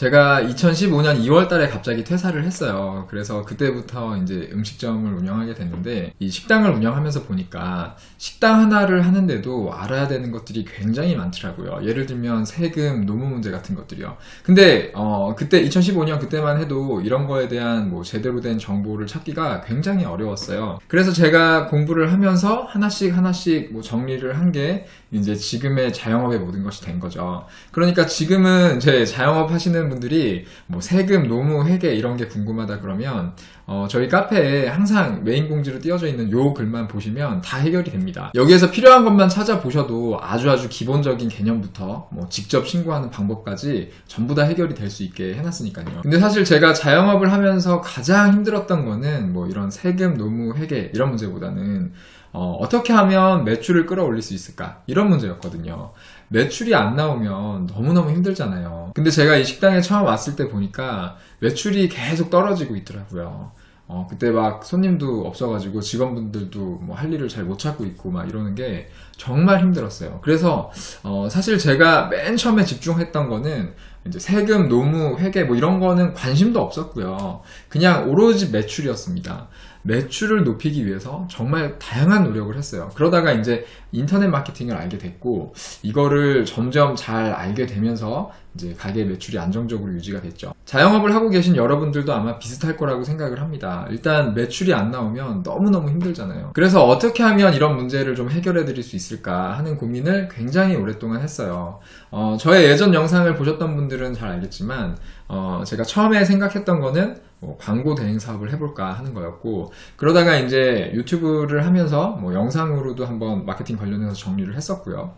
제가 2015년 2월 달에 갑자기 퇴사를 했어요. 그래서 그때부터 이제 음식점을 운영하게 됐는데, 이 식당을 운영하면서 보니까 식당 하나를 하는데도 알아야 되는 것들이 굉장히 많더라고요. 예를 들면 세금, 노무 문제 같은 것들이요. 근데, 어, 그때 2015년 그때만 해도 이런 거에 대한 뭐 제대로 된 정보를 찾기가 굉장히 어려웠어요. 그래서 제가 공부를 하면서 하나씩 하나씩 뭐 정리를 한 게 이제 지금의 자영업의 모든 것이 된 거죠. 그러니까 지금은 제 자영업 하시는 분들이 뭐 세금, 노무, 회계 이런 게 궁금하다 그러면 어, 저희 카페에 항상 메인 공지로 띄어져 있는 요 글만 보시면 다 해결이 됩니다. 여기에서 필요한 것만 찾아보셔도 아주 아주 기본적인 개념부터 뭐 직접 신고하는 방법까지 전부 다 해결이 될 수 있게 해놨으니까요. 근데 사실 제가 자영업을 하면서 가장 힘들었던 거는 뭐 이런 세금, 노무, 회계 이런 문제보다는 어, 떻게 하면 매출을 끌어올릴 수 있을까? 이런 문제였거든요. 매출이 안 나오면 너무너무 힘들잖아요. 근데 제가 이 식당에 처음 왔을 때 보니까 매출이 계속 떨어지고 있더라고요. 어, 그때 막 손님도 없어가지고 직원분들도 뭐 할 일을 잘 못 찾고 있고 막 이러는 게 정말 힘들었어요. 그래서, 어, 사실 제가 맨 처음에 집중했던 거는 이제 세금, 노무, 회계 뭐 이런 거는 관심도 없었고요. 그냥 오로지 매출이었습니다. 매출을 높이기 위해서 정말 다양한 노력을 했어요. 그러다가 이제 인터넷 마케팅을 알게 됐고, 이거를 점점 잘 알게 되면서 이제 가게 매출이 안정적으로 유지가 됐죠. 자영업을 하고 계신 여러분들도 아마 비슷할 거라고 생각을 합니다. 일단 매출이 안 나오면 너무너무 힘들잖아요. 그래서 어떻게 하면 이런 문제를 좀 해결해 드릴 수 있을까 하는 고민을 굉장히 오랫동안 했어요. 어, 저의 예전 영상을 보셨던 분들은 잘 알겠지만, 어, 제가 처음에 생각했던 거는 뭐 광고 대행 사업을 해볼까 하는 거였고 그러다가 이제 유튜브를 하면서 뭐 영상으로도 한번 마케팅 관련해서 정리를 했었고요.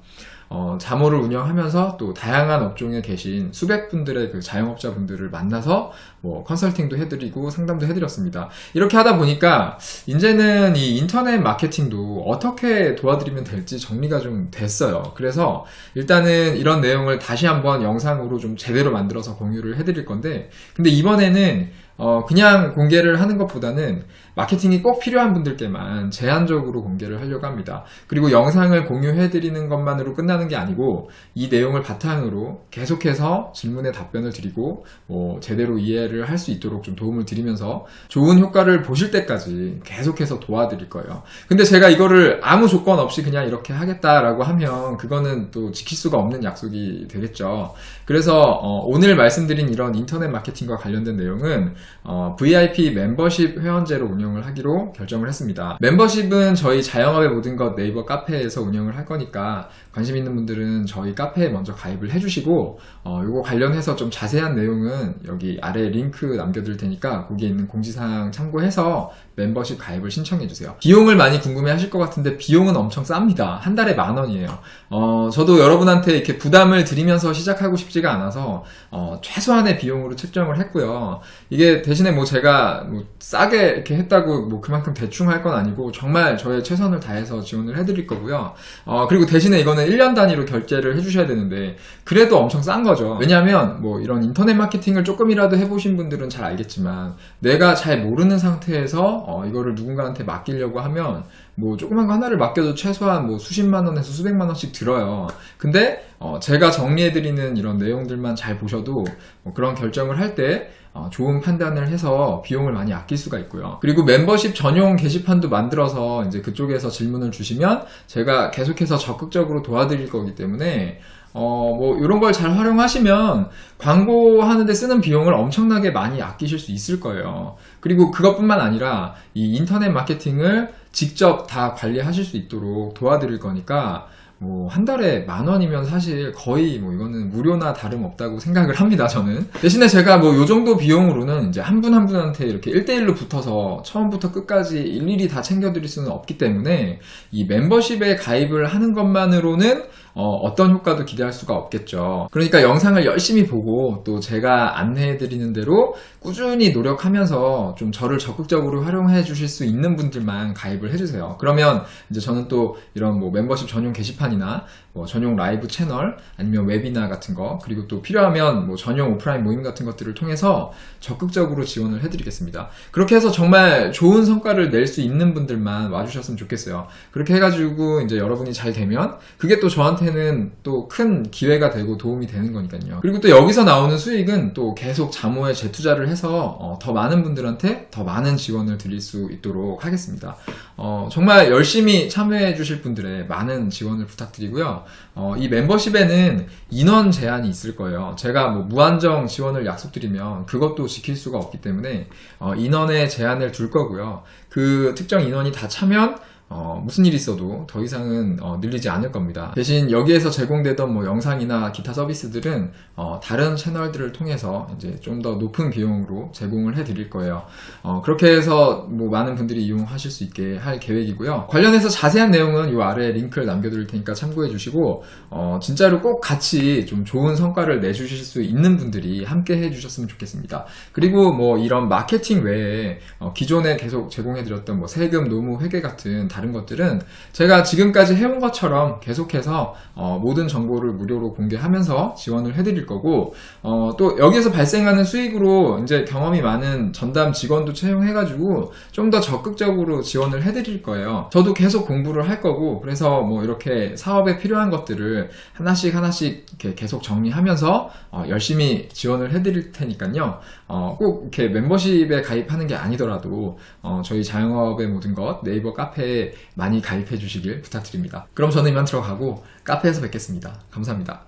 어, 자모를 운영하면서 또 다양한 업종에 계신 수백 분들의 그 자영업자 분들을 만나서 뭐 컨설팅도 해드리고 상담도 해드렸습니다. 이렇게 하다 보니까 이제는 이 인터넷 마케팅도 어떻게 도와드리면 될지 정리가 좀 됐어요. 그래서 일단은 이런 내용을 다시 한번 영상으로 좀 제대로 만들어서 공유를 해드릴 건데 근데 이번에는 어, 그냥 공개를 하는 것보다는 마케팅이 꼭 필요한 분들께만 제한적으로 공개를 하려고 합니다. 그리고 영상을 공유해드리는 것만으로 끝나는 게 아니고 이 내용을 바탕으로 계속해서 질문에 답변을 드리고 뭐 제대로 이해를 할 수 있도록 좀 도움을 드리면서 좋은 효과를 보실 때까지 계속해서 도와드릴 거예요. 근데 제가 이거를 아무 조건 없이 그냥 이렇게 하겠다라고 하면 그거는 또 지킬 수가 없는 약속이 되겠죠. 그래서 어, 오늘 말씀드린 이런 인터넷 마케팅과 관련된 내용은 어, VIP 멤버십 회원제로 운영을 하기로 결정을 했습니다. 멤버십은 저희 자영업의 모든 것 네이버 카페에서 운영을 할 거니까 관심 있는 분들은 저희 카페에 먼저 가입을 해주시고 어, 이거 관련해서 좀 자세한 내용은 여기 아래 링크 남겨둘 테니까 거기에 있는 공지사항 참고해서 멤버십 가입을 신청해주세요. 비용을 많이 궁금해 하실 것 같은데 비용은 엄청 쌉니다. 한 달에 만 원이에요. 어, 저도 여러분한테 이렇게 부담을 드리면서 시작하고 싶지가 않아서 어, 최소한의 비용으로 책정을 했고요. 이게 대신에 뭐 제가 뭐 싸게 이렇게 했다고 뭐 그만큼 대충 할 건 아니고 정말 저의 최선을 다해서 지원을 해드릴 거고요. 어, 그리고 대신에 이거는 1년 단위로 결제를 해주셔야 되는데 그래도 엄청 싼 거죠. 왜냐하면 뭐 이런 인터넷 마케팅을 조금이라도 해보신 분들은 잘 알겠지만 내가 잘 모르는 상태에서 어, 이거를 누군가한테 맡기려고 하면 뭐 조그만 거 하나를 맡겨도 최소한 뭐 수십만 원에서 수백만 원씩 들어요. 근데 어, 제가 정리해드리는 이런 내용들만 잘 보셔도 뭐 그런 결정을 할때 어, 좋은 판단을 해서 비용을 많이 아낄 수가 있고요. 그리고 멤버십 전용 게시판도 만들어서 이제 그쪽에서 질문을 주시면 제가 계속해서 적극적으로 도와드릴 거기 때문에 어, 뭐, 이런 걸 잘 활용하시면 광고하는데 쓰는 비용을 엄청나게 많이 아끼실 수 있을 거예요. 그리고 그것뿐만 아니라 이 인터넷 마케팅을 직접 다 관리하실 수 있도록 도와드릴 거니까 뭐 한 달에 만 원이면 사실 거의 뭐 이거는 무료나 다름없다고 생각을 합니다 저는. 대신에 제가 뭐 요 정도 비용으로는 이제 한 분한 분한테 이렇게 1대1로 붙어서 처음부터 끝까지 일일이 다 챙겨드릴 수는 없기 때문에 이 멤버십에 가입을 하는 것만으로는 어, 떤 효과도 기대할 수가 없겠죠. 그러니까 영상을 열심히 보고 또 제가 안내해드리는 대로 꾸준히 노력하면서 좀 저를 적극적으로 활용해 주실 수 있는 분들만 가입을 해주세요. 그러면 이제 저는 또 이런 뭐 멤버십 전용 게시판이나 뭐뭐 전용 라이브 채널 아니면 웨비나 같은 거 그리고 또 필요하면 뭐 전용 오프라인 모임 같은 것들을 통해서 적극적으로 지원을 해드리겠습니다. 그렇게 해서 정말 좋은 성과를 낼 수 있는 분들만 와주셨으면 좋겠어요. 그렇게 해가지고 이제 여러분이 잘 되면 그게 또 저한테 는 또 큰 기회가 되고 도움이 되는 거니까요. 그리고 또 여기서 나오는 수익은 또 계속 자모에 재투자를 해서 어, 더 많은 분들한테 더 많은 지원을 드릴 수 있도록 하겠습니다. 어, 정말 열심히 참여해 주실 분들의 많은 지원을 부탁드리고요. 어, 이 멤버십에는 인원 제한이 있을 거예요. 제가 뭐 무한정 지원을 약속드리면 그것도 지킬 수가 없기 때문에 어, 인원의 제한을 둘 거고요. 그 특정 인원이 다 차면 어, 무슨 일이 있어도 더 이상은 어, 늘리지 않을 겁니다. 대신 여기에서 제공되던 뭐 영상이나 기타 서비스들은 어, 다른 채널들을 통해서 이제 좀 더 높은 비용으로 제공을 해드릴 거예요. 어, 그렇게 해서 뭐 많은 분들이 이용하실 수 있게 할 계획이고요. 관련해서 자세한 내용은 이 아래에 링크를 남겨드릴 테니까 참고해 주시고 어, 진짜로 꼭 같이 좀 좋은 성과를 내주실 수 있는 분들이 함께 해주셨으면 좋겠습니다. 그리고 뭐 이런 마케팅 외에 어, 기존에 계속 제공해드렸던 뭐 세금, 노무, 회계 같은 다른 것들은 제가 지금까지 해온 것처럼 계속해서 어, 모든 정보를 무료로 공개하면서 지원을 해드릴 거고 어, 또 여기에서 발생하는 수익으로 이제 경험이 많은 전담 직원도 채용해가지고 좀 더 적극적으로 지원을 해드릴 거예요. 저도 계속 공부를 할 거고 그래서 뭐 이렇게 사업에 필요한 것들을 하나씩 하나씩 이렇게 계속 정리하면서 어, 열심히 지원을 해드릴 테니까요. 어, 꼭 이렇게 멤버십에 가입하는 게 아니더라도 어, 저희 자영업의 모든 것 네이버 카페에 많이 가입해 주시길 부탁드립니다. 그럼 저는 이만 들어가고 카페에서 뵙겠습니다. 감사합니다.